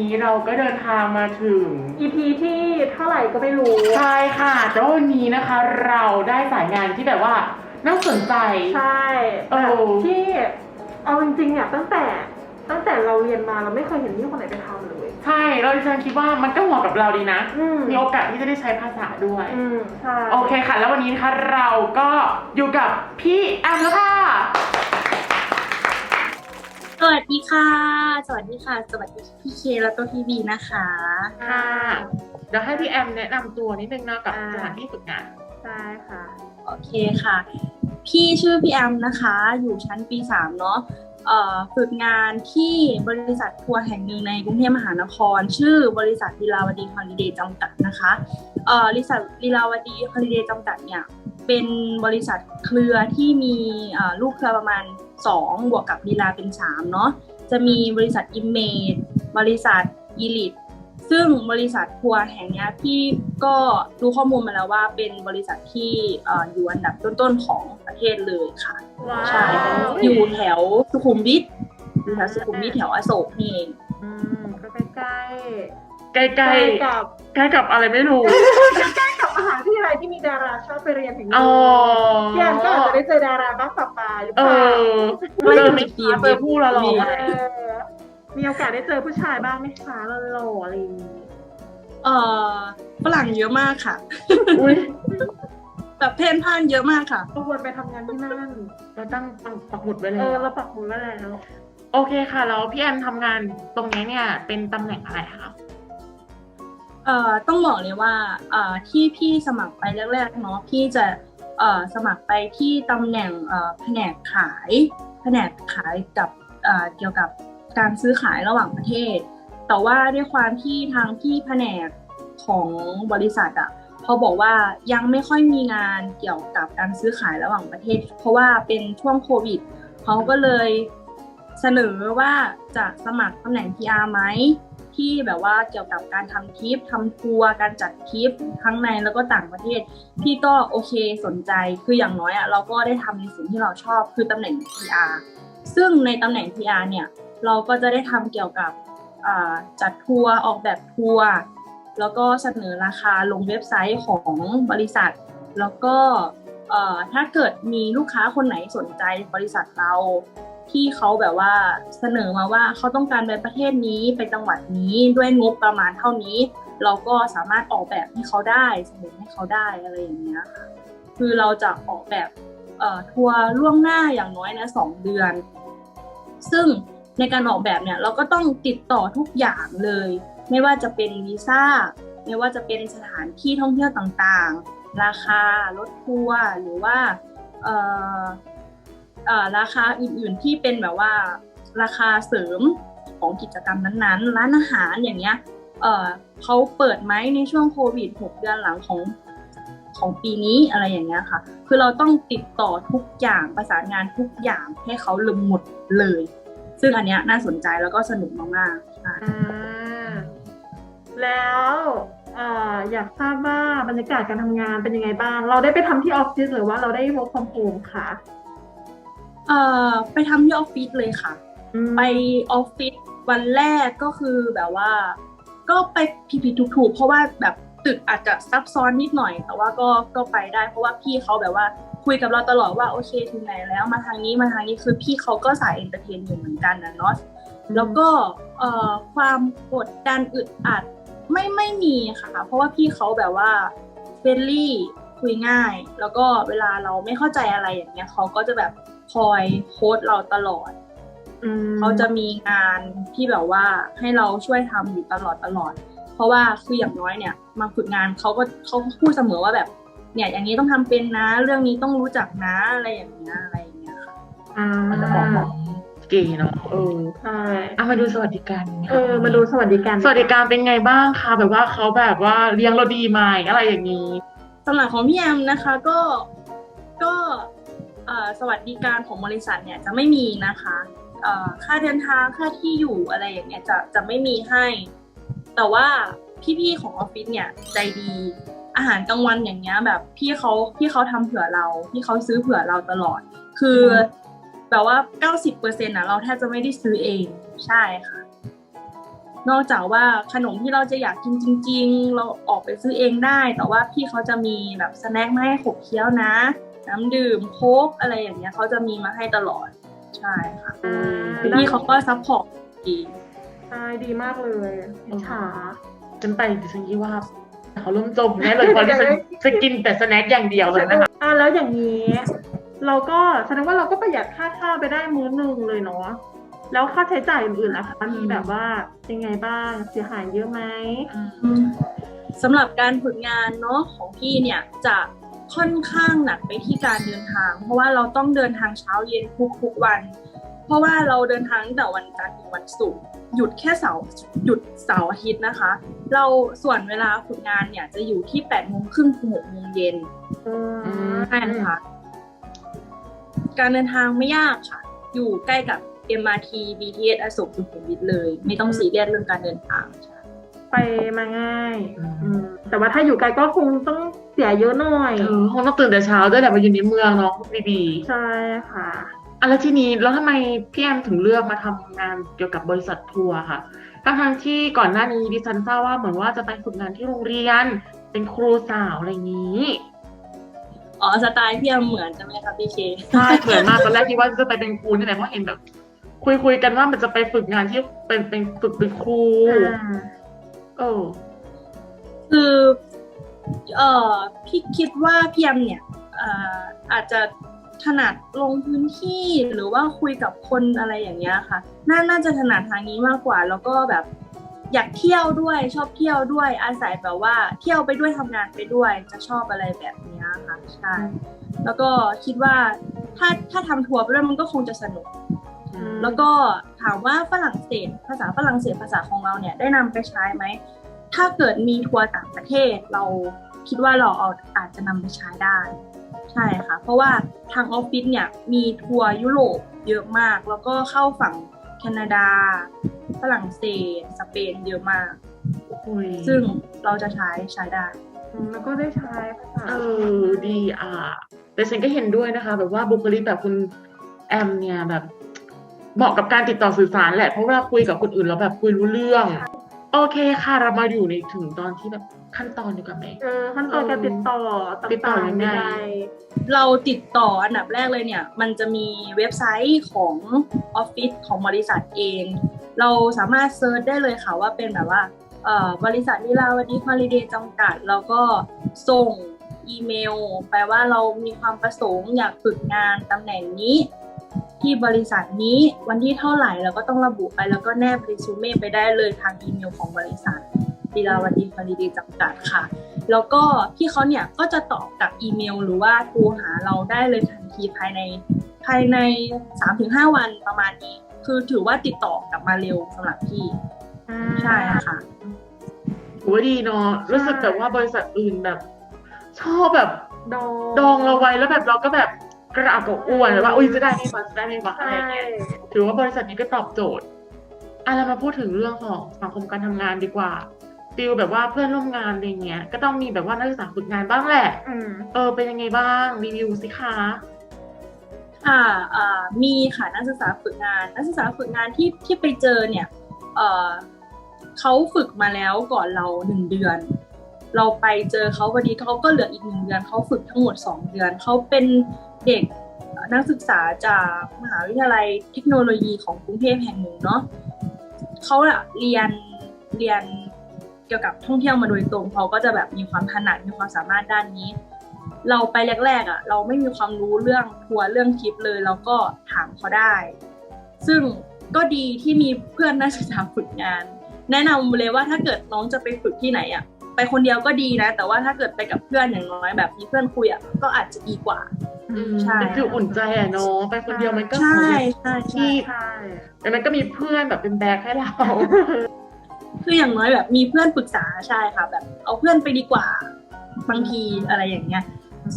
นี้เราก็เดินทางมาถึง EP ที่เท่าไหร่ก็ไม่รู้ ใช่ค่ะแต่ว่าวันนี้นะคะ เราได้สายงานที่แบบว่าน่าสนใจ ใช่เออ แบบที่เอาจริงๆอะตั้งแต่ตั้งแต่เราเรียนมาเราไม่เคยเห็นพี่คนไหนไปทำเลยใช่เราดิฉันคิดว่ามันก็เหมาะกับเราดีนะ อืมมีโอกาสที่จะได้ใช้ภาษาด้วย อืมใช่โอเคค่ะ แล้ววันนี้นะคะเราก็อยู่กับพี่แอมแล้วค่ะ สวัสดีค่ะ สวัสดีค่ะ สวัสดีพี่เคแล้วก็พี่บีนะคะ ค่ะเดี๋ยวให้พี่แอมแนะนำตัวนิดนึงนะกับสถานที่ฝึกงานใช่ค่ะ โอเคค่ะ พี่ชื่อพี่แอมนะคะ อยู่ชั้นปีสามเนาะเอ่อฝึกงานที่บริษัททัวร์แห่งหนึ่งในกรุงเทพมหานคร ชื่อบริษัทลีลาวดีฮอลิเดย์จำกัดนะคะเอ่อบริษัทลีลาวดีฮอลิเดย์จำกัดเนี่ยเป็นบริษัทเครือที่มีเอ่อลูกเครือประมาณ 2 บวกกับลีลาเป็น 3 เนาะจะมีบริษัทอิมเมจบริษัทอีลิทซึ่งบริษัททัวร์แห่งเนี้ยพี่ก็ดูข้อมูลมาแล้วว่าเป็นบริษัทที่เอ่ออยู่อันดับต้นๆของประเทศเลยค่ะว้าวใช่อยู่แถวสุขุมวิทอยู่แถวสุขุมวิทแถวอโศกนี่เองอืมก็ใกล้ๆใกล้ใกล้ใกล้กับใกล้กับอะไรไม่รู้ใกล้กับมหาวิท ยาลัยที่มีดาราชอบไปเรียนแห่งนี้อ๋อพี่แอมก็อาจจะได้เจอดาราบ้างปะปาหรือเอเปล่าอเจอไม่ทีเจอผู้ละหล่อเออมีโอกาสได้เจอผู้ชายบ้างไหมคะหล่อๆอะไรอย่างนี้เอ่อฝรั่งเยอะมากค่ะ อุ้ยแบบเพนพ่านเยอะมากค่ะ ก็ควรไปทำงานที่นั่นเราตั้งปักหมุดไว้เลเอยอเราปักหมุดไว้แล้ว โอเคค่ะ แล้วพี่แอมทำงานตรงนี้เนี่ย เป็นตำแหน่งอะไรคะเอ่อต้องบอกเลยว่าเอ่อที่พี่สมัครไปแรกๆเนาะพี่จะเอ่อสมัครไปที่ตำแหน่งเอ่อแผนกขายแผนกขายกับเอ่อเกี่ยวกับการซื้อขายระหว่างประเทศ แต่ว่าด้วยความที่ทางพี่แผนกของบริษัทอะเขาบอกว่ายังไม่ค่อยมีงานเกี่ยวกับการซื้อขายระหว่างประเทศ เพราะว่าเป็นช่วงโควิดเขาก็เลย เสนอว่าจะสมัครตำแหน่ง PR ไหมที่แบบว่าเกี่ยวกับการทำทริปทำทัวร์การจัดทริปทั้งในแล้วก็ต่างประเทศ พี่ก็โอเคสนใจคืออย่างน้อยอะเราก็ได้ทำในสิ่งที่เราชอบคือตำแหน่ง PR ซึ่งในตำแหน่ง PR เนี่ยเราก็จะได้ทำเกี่ยวกับจัดทัวร์ออกแบบทัวร์แล้วก็เสนอราคาลงเว็บไซต์ของบริษัท แล้วก็ถ้าเกิดมีลูกค้าคนไหนสนใจบริษัทเรา ที่เขาแบบว่าเสนอมาว่าเขาต้องการไปประเทศนี้ไปจังหวัดนี้ด้วยงบประมาณเท่านี้ เราก็สามารถออกแบบให้เขาได้เสนอให้เขาได้อะไรอย่างเงี้ยค่ะคือเราจะออกแบบเอ่อทัวร์ล่วงหน้าอย่างน้อยนะสองเดือน ซึ่งในการออกแบบเนี่ยเราก็ต้องติดต่อทุกอย่างเลย ไม่ว่าจะเป็นวีซ่าไม่ว่าจะเป็นสถานที่ท่องเที่ยวต่างๆ ราคารถทัวร์หรือว่า ราคาอื่นๆที่เป็นแบบว่าราคาเสริมของกิจกรรมนั้นๆ ร้านอาหารอย่างเงี้ยเขาเปิดไหมในช่วงโควิด 6 เดือนหลังของของปีนี้อะไรอย่างเงี้ยค่ะ คือเราต้องติดต่อทุกอย่างประสานงานทุกอย่างให้เขาลืมหมดเลย ซึ่งอันเนี้ยน่าสนใจแล้วก็สนุกมากๆอ่าแล้วเอออยากทราบว่าบรรยากาศการทำงานเป็นยังไงบ้าง เราได้ไปทำที่ออฟฟิศหรือว่าเราได้ work from home ค่ะ เอ่อไปทำที่ออฟฟิศเลยค่ะอืมไปออฟฟิศวันแรกก็คือแบบว่า ก็ไปผิดๆถูกๆ เพราะว่าแบบตึกอาจจะซับซ้อนนิดหน่อย แต่ว่าก็ก็ไปได้ เพราะว่าพี่เขาแบบว่าคุยกับเราตลอดว่าโอเคถึงไหนแล้วมาทางนี้มาทางนี้คือพี่เขาก็สายเอนเตอร์เทนอยู่เหมือนกันนะเนาะแล้วก็เอ่อความกดดันอึดอัดไม่ไม่มีค่ะ เพราะว่าพี่เขาแบบว่าเฟรนลี่คุยง่าย แล้วก็เวลาเราไม่เข้าใจอะไรอย่างเงี้ยเขาก็จะแบบ คอยโค้ดเราตลอดอืมเขาจะมีงานที่แบบว่าให้เราช่วยทำอยู่ตลอดตลอด เพราะว่าคืออย่างน้อยเนี่ย มาฝึกงานเขาก็เขาก็พูดเสมอว่าแบบ เนี่ย อย่างนี้ต้องทำเป็นนะ เรื่องนี้ต้องรู้จักนะอะไรอย่างเงี้ยอะไรอย่างเงี้ยค่ะอ่ามันจะบอกบอกเก๋เนาะเออใช่เอามาดูสวัสดิการกันค่ะเออมาดูสวัสดิการ สวัสดิการเป็นไงบ้างคะแบบว่าเขาแบบว่าเลี้ยงเราดีไหมอะไรอย่างนี้สำหรับของพี่แอมนะคะก็ก็เอ่อ สวัสดิการของบริษัทเนี่ยจะไม่มีนะคะเอ่อค่าเดินทางค่าที่อยู่อะไรอย่างเงี้ยจะจะไม่มีให้ แต่ว่าพี่ๆของออฟฟิศเนี่ยใจดี อาหารกลางวันอย่างเงี้ยแบบพี่เขาพี่เขาทำเผื่อเราพี่เขาซื้อเผื่อเราตลอด คืออแบบว่า 90%อะเราแทบจะไม่ได้ซื้อเองใช่ค่ะ นอกจากว่าขนมที่เราจะอยากกินจริง ๆ เราออกไปซื้อเองได้ แต่ว่าพี่เขาจะมีแบบสแน็คมาให้ขบเคี้ยวนะ น้ำดื่มโค้กอะไรอย่างเงี้ยเขาจะมีมาให้ตลอดใช่ค่ะอ่าพี่เขาก็ซัพพอร์ตดีใช่ดีมากเลยอิจฉาฉันไปดิฉันคิดว่าเขาล่มจมแน่เลยเพราะดิฉันจะกินแต่สแน็คอย่างเดียวเลยนะคะอ่าแล้วอย่างนี้ เราก็แสดงว่าเราก็ประหยัดค่าข้าวไปได้มื้อหนึ่งเลยเนาะแล้วค่าใช้จ่ายอื่นๆนะคะมีแบบว่ายังไงบ้างเสียหายเยอะไหมสำหรับการฝึกงานเนาะของพี่เนี่ยจะ ค่อนข้างหนักไปที่การเดินทาง เพราะว่าเราต้องเดินทางเช้าเย็นทุกๆวัน เพราะว่าเราเดินทางตั้งแต่วันจันทร์ถึงวันศุกร์หยุดแค่เสาร์หยุดเสาร์อาทิตย์นะคะ เราส่วนเวลาฝึกงานเนี่ยจะอยู่ที่8ปดโมงครึ่งถึงหกโมงเย็นอืมใช่ค่ะการเดินทางไม่ยากค่ะ อยู่ใกล้กับ MRT BTS อโศกสุขุมวิทเลย ไม่ต้องซีเรียสเรื่องการเดินทางใช่ไปมาง่ายอืมอืมแต่ว่าถ้าอยู่ไกลก็คงต้องเสียเยอะหน่อยเออคงต้องตื่นแต่เช้าด้วยแหละมาอยู่ในเมืองเนาะบีบีใช่ค่ะอะแล้วทีนี้แล้วทำไมพี่แอมถึงเลือกมาทำงานเกี่ยวกับบริษัททัวร์ค่ะทั้งทางๆที่ก่อนหน้านี้ดิฉันทราบว่าเหมือนว่าจะไปฝึกงานที่โรงเรียน เป็นครูสาวอะไรอย่างนี้อ๋อสไตล์พี่แอมเหมือนใช่ไหมคะพี่เคใช่เหมือนมากตอนแรกคิดว่าจะไปเป็นครูนี่แหละเพราะเห็นแบบ คุยคุยๆกันว่ามันจะไปฝึกงานที่เป็นเป็นฝึกเป็นครูอ่าเออคือ เอ่อพี่คิดว่าพี่แอมเนี่ยเอ่ออาจจะถนัดลงพื้นที่หรือว่าคุยกับคนอะไรอย่างเงี้ยค่ะน่าน่าจะถนัดทางนี้มากกว่า แล้วก็แบบอยากเที่ยวด้วยชอบเที่ยวด้วย อาศัยแบบว่าเที่ยวไปด้วยทำงานไปด้วย จะชอบอะไรแบบเนี้ยค่ะใช่แล้วก็คิดว่าถ้าถ้าทำทัวร์ไปด้วยมันก็คงจะสนุก แล้วก็ถามว่าฝรั่งเศสภาษาฝรั่งเศสภาษาของเราเนี่ยได้นำไปใช้ไหม ถ้าเกิดมีทัวร์ต่างประเทศ เราคิดว่าเราเอาอาจจะนำไปใช้ได้ใช่ค่ะ เพราะว่าทางออฟฟิศเนี่ยมีทัวร์ยุโรปเยอะมาก แล้วก็เข้าฝั่งแคนาดา ฝรั่งเศส สเปนเยอะมากอุ๊ยซึ่งเราจะใช้ใช้ได้อืมแล้วก็ได้ใช้ภาษาเออดีอะแต่ฉันก็เห็นด้วยนะคะ แบบว่าบุคลิกแบบคุณแอมเนี่ยแบบเหมาะกับการติดต่อสื่อสารแหละ เพราะเวลาคุยกับคนอื่นแล้วแบบคุยรู้เรื่อง โอเคค่ะ เรามาอยู่ในถึงตอนที่แบบขั้นตอนดีกว่าไหม เออขั้นตอนการติดต่อต่างๆติดต่อยังไง ใดเราติดต่ออันดับแรกเลยเนี่ย มันจะมีเว็บไซต์ของออฟฟิศของบริษัทเอง เราสามารถเซิร์ชได้เลยค่ะว่าเป็นแบบว่าเอ่อบริษัทนิลาวดีฮอลิเดย์จำกัด แล้วก็ส่งอีเมลไปว่าเรามีความประสงค์อยากฝึกงานตำแหน่งนี้ ที่บริษัทนี้วันที่เท่าไหร่เราก็ต้องระบุไปแล้วก็แนบรีซูเม่ไปได้เลยทางอีเมลของบริษัทดีลาวดีฮอลิเดย์จำกัดค่ะ แล้วก็พี่เขาเนี่ยก็จะตอบกลับอีเมล หรือว่าโทรหาเราได้เลยทันทีภายในภายใน 3-5 วันประมาณนี้ คือถือว่าติดต่อกลับมาเร็วสำหรับพี่ๆอ่าใช่ค่ะถือว่าดีเนาะรู้สึกแบบว่าบริษัทอื่นแบบ ชอบแบบดองดองเราไว้แล้วแบบเราก็แบบ กระอักกระอ่วนว่าอุ้ยจะได้ไหมวะจะได้ไหมวะอะไรใช่อย่างเงี้ยถือว่าบริษัทนี้ก็ตอบโจทย์อะเรามาพูดถึงเรื่องของสังคมการทำงานดีกว่าฟิลแบบว่าเพื่อนร่วมงานอะไรเงี้ย ก็ต้องมีแบบว่านักศึกษาฝึกงานบ้างแหละอืมเออ เป็นยังไงบ้างรีวิวสิคะค่ะอ่ามีค่ะนักศึกษาฝึกงาน นักศึกษาฝึกงานที่ที่ไปเจอเนี่ยเอ่อเขาฝึกมาแล้วก่อนเราหนึ่งเดือน เราไปเจอเขาพอดีเขาก็เหลืออีกหนึ่งเดือนเขาฝึกทั้งหมดสองเดือนเขาเป็น เด็กนักศึกษาจากมหาวิทยาลัยเทคโนโลยีของกรุงเทพแห่งหนึ่งเนาะเขาอะเรียนเรียนเกี่ยวกับท่องเที่ยวมาโดยตรงเขาก็จะแบบมีความถนัดมีความสามารถด้านนี้ เราไปแรกๆอะ เราไม่มีความรู้เรื่องทัวร์เรื่องทริปเลยเราก็ถามเขาได้ ซึ่งก็ดีที่มีเพื่อนนักศึกษาฝึกงาน แนะนำเลยว่าถ้าเกิดน้องจะไปฝึกที่ไหนอะ ไปคนเดียวก็ดีนะ แต่ว่าถ้าเกิดไปกับเพื่อนอย่างน้อยแบบมีเพื่อนคุยอะก็อาจจะดีกว่าอืมใช่เป็นฟิลอุ่นใจอะเนาะไปคนเดียวมันก็ใช่เหมือนใช่ใช่ที่ใช่แต่มันก็มีเพื่อนแบบเป็นแบกให้เราคืออย่างน้อยแบบมีเพื่อนปรึกษาใช่ค่ะ แบบ เอาเพื่อนไปดีกว่า บางทีอะไรอย่างเงี้ย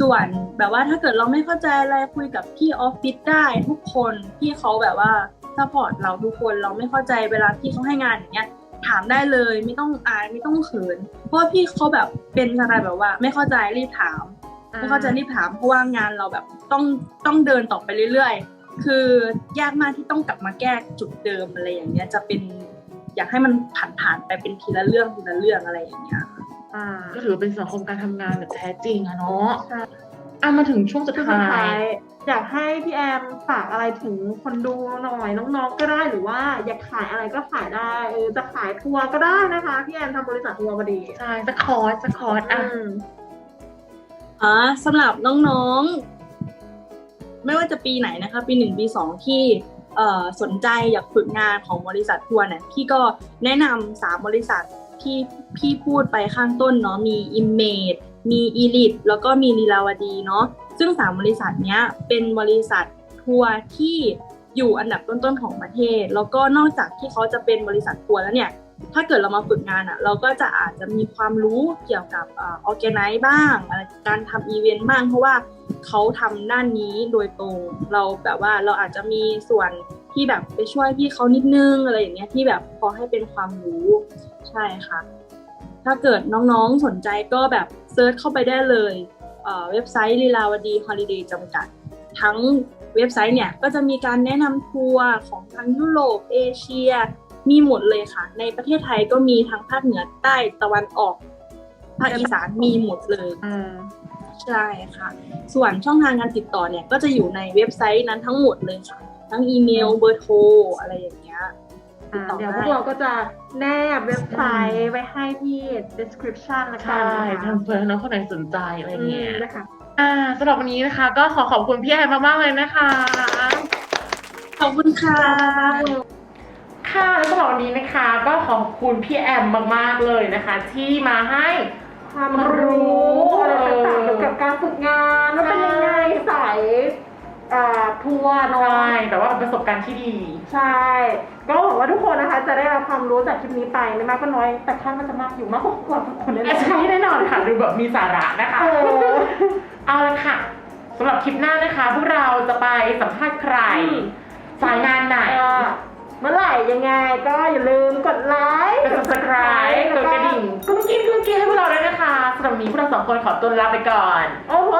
ส่วนแบบว่าถ้าเกิดเราไม่เข้าใจอะไรคุยกับพี่ออฟฟิศได้ทุกคนพี่เขาแบบว่าซัพพอร์ตเราทุกคนเราไม่เข้าใจเวลาพี่เขาให้งานอย่างเงี้ย ถามได้เลยไม่ต้องอายไม่ต้องเขิน เพราะว่าพี่เขาแบบเป็นสไตล์แบบว่า ไม่เข้าใจรีบถาม ไม่เข้าใจรีบถามเพราะว่างานเราแบบต้องต้องเดินต่อไปเรื่อยๆ คือยากมากที่ต้องกลับมาแก้จุดเดิมอะไรอย่างเงี้ยจะเป็นอยากให้มันผ่านผ่านๆไปเป็นทีละเรื่องทีละเรื่องอะไรอย่างเงี้ยค่ะอ่าก็ถือว่าเป็นสังคมการทำงานแบบแท้จริงอะเนาะใช่ อะมาถึงช่วงสุดช่วงสุดท้าท้ายยอยากให้พี่แอมฝากอะไรถึงคนดูหน่อยน้องๆก็ได้หรือว่า อยากขายอะไรก็ขายได้เออจะขายทัวร์ก็ได้นะคะ พี่แอมทำบริษัททัวร์พอดีใช่จะคอร์สจะคอร์สอือะมอ่าสำหรับน้องๆ ไม่ว่าจะปีไหนนะคะ ปีหนึ่งปีสองที่เอ่อสนใจอยากฝึกงานของบริษัททัวร์เนี่ยพี่ก็แนะนำสามบริษัทที่พี่พูดไปข้างต้นเนาะมี Image มี Elite แล้วก็มีลีลาวดีเนาะซึ่งสามบริษัทเนี้ยเป็นบริษัททัวร์ที่อยู่อันดับต้นๆของประเทศ แล้วก็นอกจากที่เขาจะเป็นบริษัททัวร์แล้วเนี่ยถ้าเกิดเรามาฝึกงานอะ่ะ เราก็จะอาจจะมีความรู้เกี่ยวกับออแกไนซ์บ้างการทำอีเวนต์บ้างเพราะว่าเขาทำด้านนี้โดยตรง เราแบบว่าเราอาจจะมีส่วนที่แบบไปช่วยพี่เขานิดนึงอะไรอย่างเงี้ยที่แบบพอให้เป็นความรู้ใช่ค่ะ ถ้าเกิดน้องๆสนใจก็แบบเซิร์ชเข้าไปได้เลยเอ่อเว็บไซต์ลีลาวดีฮอลิเดย์จำกัด ทั้งเว็บไซต์เนี่ยก็จะมีการแนะนำทัวร์ของทั้งยุโรปเอเชีย มีหมดเลยค่ะ ในประเทศไทยก็มีทั้งภาคเหนือใต้ตะวันออกภาคอีสานมีหมดเลยอ่าใช่ค่ะ ส่วนช่องทางการติดต่อเนี่ยก็จะอยู่ในเว็บไซต์นั้นทั้งหมดเลยค่ะ ทั้งอีเมลเบอร์โทรอะไรอย่างเงี้ย ติดต่อเดี๋ยวพได้วกเราก็จะแนบเว็บไซต์ไว้ให้ที่ description ละกัใช่นนะคะทำเพื่อน้องคนไหนสนใจอะไรอืเงี้มยนะคะอ่าสำหรับวันนี้นะคะ ก็ขอขอบคุณพี่แอนมากๆเลยนะคะ ขอบคุณค่ะค่ะแล้วสำหรับวันนี้นะคะ ก็ขอบคุณพี่แอมมากๆเลยนะคะ ที่มาให้ความรู้อะไรต่างๆเกี่ยวกับการฝึกงานว่าเป็นยังไงสาย อ่าทัวร์เนาะใช่แต่ว่าเป็นประสบการณ์ที่ดี ใช่ ก็หวังว่าทุกคนนะคะ จะได้รับความรู้จากคลิปนี้ไปไม่มากก็น้อย แต่คาดว่าจะมากอยู่มากกว่าทุกคนแน่อาๆใช่แน่นอนค่ะดูแบบมีสาระนะคะ เออเอาละค่ะสำหรับคลิปหน้านะคะ พวกเราจะไปสัมภาษณ์ใคร อืม สายงานไหนเออเมื่อไหร่ยังไงก็อย่าลืมกดไลค์กด subscribe กดกระดิ่งกุ้งกิ้งกุ้งกิ้งให้พวกเราด้วยนะคะสำหรับวันนี้พวกเราสองคนขอตัวลาไปก่อน โอ้โห